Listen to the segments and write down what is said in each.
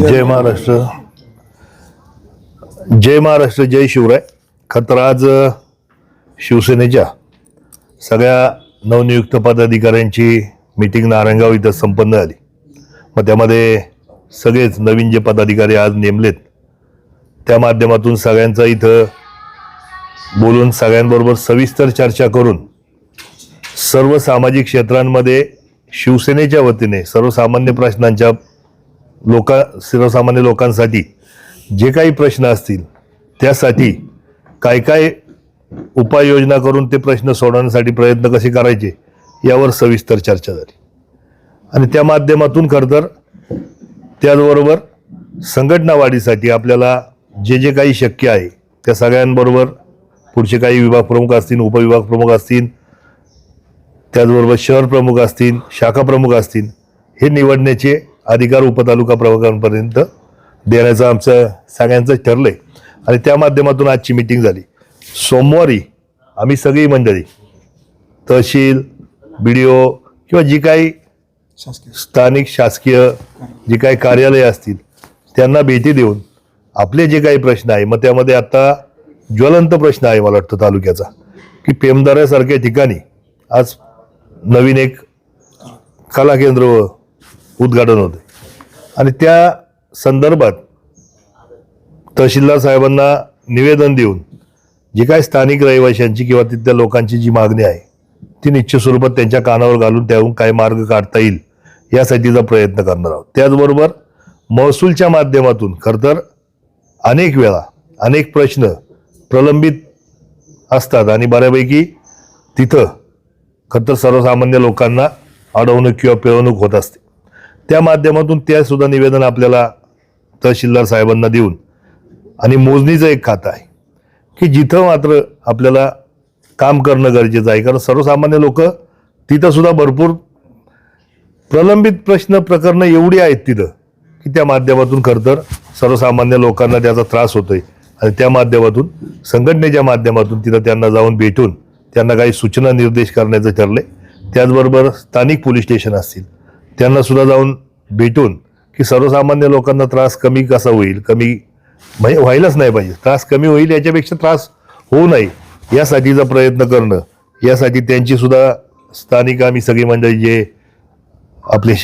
जय महाराष्ट्र. जय महाराष्ट्र जय शिवराय. खतर आज शिवसेनेच्या सगळ्या नवनियुक्त पदाधिकाऱ्यांची मीटिंग नारायणगाव इथं संपन्न झाली. मग त्यामध्ये सगळेच नवीन जे पदाधिकारी आज नेमलेत त्या माध्यमातून सगळ्यांचा इथं बोलून सगळ्यांबरोबर सविस्तर चर्चा करून सर्व सामाजिक क्षेत्रांमध्ये शिवसेनेच्या वतीने सर्वसामान्य प्रश्नांच्या लोक सर्वसामान्य लोकांसाठी जे काही प्रश्न असतील त्यासाठी काय काय उपाययोजना करून ते प्रश्न सोडवण्यासाठी प्रयत्न कसे करायचे यावर सविस्तर चर्चा झाली. आणि त्या माध्यमातून खरं तर त्याचबरोबर संघटनावाढीसाठी आपल्याला जे जे काही शक्य आहे त्या सगळ्यांबरोबर पुढचे काही विभाग प्रमुख असतील उपविभाग प्रमुख असतील त्याचबरोबर शहर प्रमुख असतील शाखा प्रमुख असतील हे निवडण्याचे अधिकार उपतालुका प्रमुखांपर्यंत देण्याचं आमचं सगळ्यांचं ठरलंय. आणि त्या माध्यमातून आजची मिटिंग झाली. सोमवारी आम्ही सगळी मंडळी तहसील बी डी ओ किंवा जी काही स्थानिक शासकीय जी काही कार्यालय असतील त्यांना भेटी देऊन आपले जे काही प्रश्न आहे मग त्यामध्ये आता ज्वलंत प्रश्न आहे मला वाटतं तालुक्याचा की पेमदाऱ्यासारख्या ठिकाणी आज नवीन एक कला केंद्र उद्घाटन होते. आणि त्या संदर्भात तहसीलदार साहेबांना निवेदन देऊन जी काही स्थानिक रहिवाशांची किंवा तिथल्या लोकांची जी मागणी आहे ती निश्चित स्वरूपात त्यांच्या कानावर घालून त्याहून काय मार्ग काढता येईल यासाठीचा प्रयत्न करणार आहोत. त्याचबरोबर महसूलच्या माध्यमातून खरंतर अनेक वेळा अनेक प्रश्न प्रलंबित असतात आणि बऱ्यापैकी तिथं खरंतर सर्वसामान्य लोकांना अडवणूक किंवा पिळवणूक होत असते. त्या माध्यमातून त्या सुद्धा निवेदन आपल्याला तहसीलदार साहेबांना देऊन आणि मोजणीचं एक खातं आहे की जिथं मात्र आपल्याला काम करणं गरजेचं आहे. कारण सर्वसामान्य लोक तिथंसुद्धा भरपूर प्रलंबित प्रश्न प्रकरणं एवढी आहेत तिथं की त्या माध्यमातून खरं तर सर्वसामान्य लोकांना त्याचा त्रास होतो आहे आणि त्या माध्यमातून संघटनेच्या माध्यमातून तिथं त्यांना जाऊन भेटून त्यांना काही सूचना निर्देश करण्याचं ठरले त्याचबरोबर स्थानिक पोलीस स्टेशन असतील. त्यांनासुद्धा जाऊन भेटून की सर्वसामान्य लोकांना त्रास कमी कसा होईल कमी म्हणजे व्हायलाच नाही पाहिजे. त्रास कमी होईल याच्यापेक्षा त्रास होऊ नये. यासाठीचा प्रयत्न करणं. यासाठी त्यांची सुद्धा स्थानिक आम्ही सगळी मंडळी जे आपले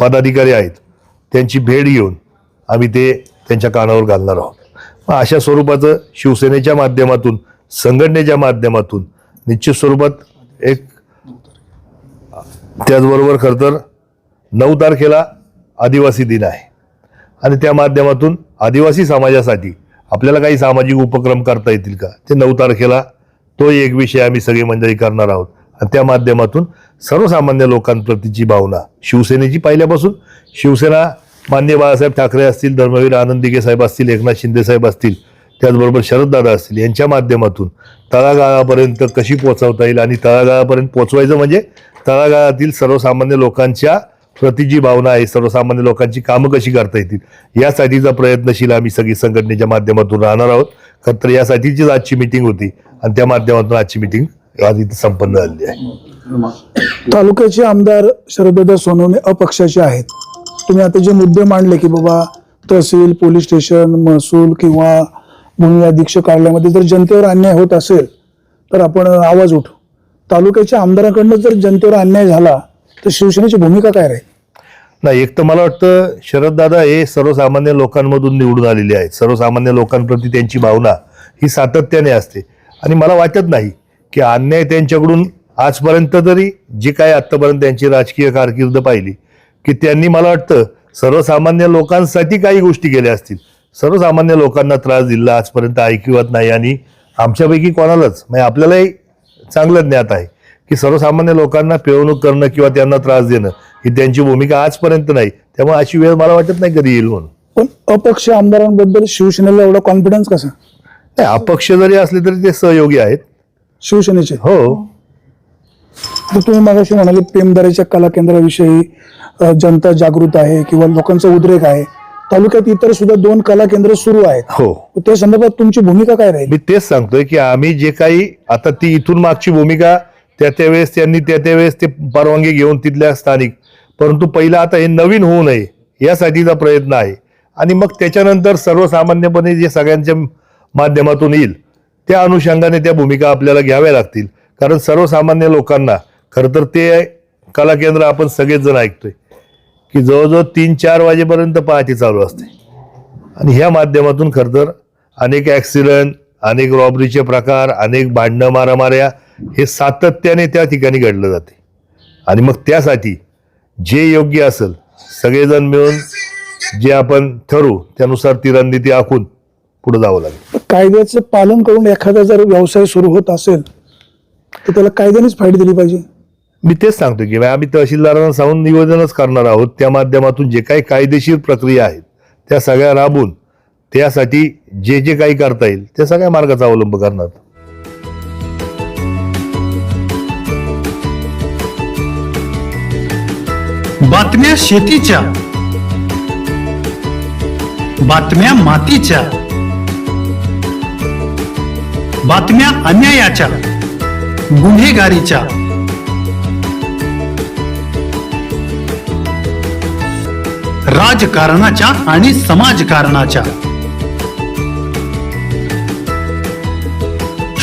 पदाधिकारी आहेत त्यांची भेट घेऊन आम्ही ते त्यांच्या कानावर घालणार आहोत. मग अशा स्वरूपाचं शिवसेनेच्या माध्यमातून संघटनेच्या माध्यमातून निश्चित स्वरूपात एक त्याचबरोबर खरं तर नऊ तारखेला आदिवासी दिन आहे. आणि त्या माध्यमातून आदिवासी समाजासाठी आपल्याला काही सामाजिक उपक्रम करता येतील का? ते नऊ तारखेला तो एक विषय आम्ही सगळी मंडळी करणार आहोत. आणि त्या माध्यमातून सर्वसामान्य लोकांप्रतीची भावना शिवसेनेची पहिल्यापासून शिवसेना मान्य बाळासाहेब ठाकरे असतील धर्मवीर आनंद साहेब असतील एकनाथ शिंदे साहेब असतील त्याचबरोबर शरददादा असतील यांच्या माध्यमातून तळागाळापर्यंत कशी पोचवता येईल आणि तळागाळापर्यंत पोचवायचं म्हणजे तळागाळातील सर्वसामान्य लोकांच्या प्रतीची भावना आहे सर्वसामान्य लोकांची कामं कशी करता येतील? यासाठीचा प्रयत्नशील आम्ही सगळी संघटनेच्या माध्यमातून राहणार आहोत. खरं तर यासाठीचीच आजची मिटिंग होती आणि त्या माध्यमातून आजची मिटिंग आज इथे संपन्न झालेली आहे. तालुक्याचे आमदार शरददा सोनवणे अपक्षाचे आहेत. तुम्ही आता जे मुद्दे मांडले की बाबा तहसील पोलीस स्टेशन महसूल किंवा भूमी अधीक्षक कार्यालयामध्ये जर जनतेवर अन्याय होत असेल तर आपण आवाज उठू. तालुक्याच्या आमदाराकडनं जर जनतेवर अन्याय झाला तर शिवसेनेची भूमिका काय राहील? नाही एक तर मला वाटतं शरददादा हे सर्वसामान्य लोकांमधून निवडून आलेले आहेत. सर्वसामान्य लोकांप्रती त्यांची भावना ही सातत्याने असते. आणि मला वाटत नाही की अन्याय त्यांच्याकडून आजपर्यंत तरी जी काय आत्तापर्यंत त्यांची राजकीय कारकीर्द पाहिली की त्यांनी मला वाटतं सर्वसामान्य लोकांसाठी काही गोष्टी केल्या असतील. सर्वसामान्य लोकांना त्रास दिला आजपर्यंत ऐकिवत नाही आणि आमच्यापैकी कोणालाच म्हणजे आपल्यालाही चांगलं ज्ञात आहे. की सर्वसामान्य लोकांना पिळवणूक करणं किंवा त्यांना त्रास देणं ही त्यांची भूमिका आजपर्यंत नाही. त्यामुळे अशी वेळ मला वाटत नाही कधी येईल म्हणून. पण अपक्ष आमदारांबद्दल शिवसेनेला एवढा कॉन्फिडन्स कसा? नाही अपक्ष जरी असले तरी ते सहयोगी आहेत. शिवसेनेचे? हो. तर तुम्ही मागाशी म्हणाले पेमदारीच्या कला केंद्राविषयी जनता जागृत आहे किंवा लोकांचा उद्रेक आहे. तालुक्यात इतर सुद्धा दोन कला केंद्र सुरू आहेत. हो. त्या संदर्भात तुमची भूमिका काय राहील? मी तेच सांगतोय की आम्ही जे काही आता ती इथून मागची भूमिका त्या त्यावेळेस त्यांनी त्या त्यावेळेस ते परवानगी घेऊन तिथल्या स्थानिक. परंतु पहिलं आता हे नवीन होऊ नये यासाठीचा प्रयत्न आहे. आणि मग त्याच्यानंतर सर्वसामान्यपणे जे सगळ्यांच्या माध्यमातून येईल त्या अनुषंगाने त्या भूमिका आपल्याला घ्याव्या लागतील. कारण सर्वसामान्य लोकांना खरं तर ते कला केंद्र आपण सगळेच जण ऐकतोय की जवळजवळ तीन चार वाजेपर्यंत पहाटे चालू असते. आणि ह्या माध्यमातून खरं तर अनेक ॲक्सिडेंट अनेक रॉबरीचे प्रकार अनेक भांडणं मारामाऱ्या हे सातत्याने त्या ठिकाणी घडलं जाते. आणि मग त्यासाठी जे योग्य असेल सगळेजण मिळून जे आपण ठरवू त्यानुसार ती रणनीती आखून पुढे जावं लागेल. कायद्याचं पालन करून एखादा जर व्यवसाय सुरू होत असेल तर त्याला कायद्यानेच फायदे दिली पाहिजे. मी तेच सांगतो की आम्ही तहसीलदारांना सांगून निवेदनच करणार आहोत. त्या माध्यमातून जे काही कायदेशीर प्रक्रिया आहेत त्या सगळ्या राबून त्यासाठी जे जे काही करता येईल त्या सगळ्या मार्गाचा अवलंब करणार. बातम्या शेतीच्या. बातम्या मातीच्या. बातम्या अन्यायाच्या. गुन्हेगारीच्या. राजकारणाच्या आणि समाजकारणाच्या.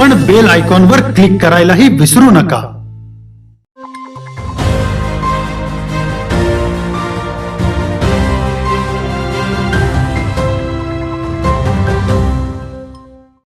पण बेल आयकॉनवर क्लिक करायलाही विसरू नका.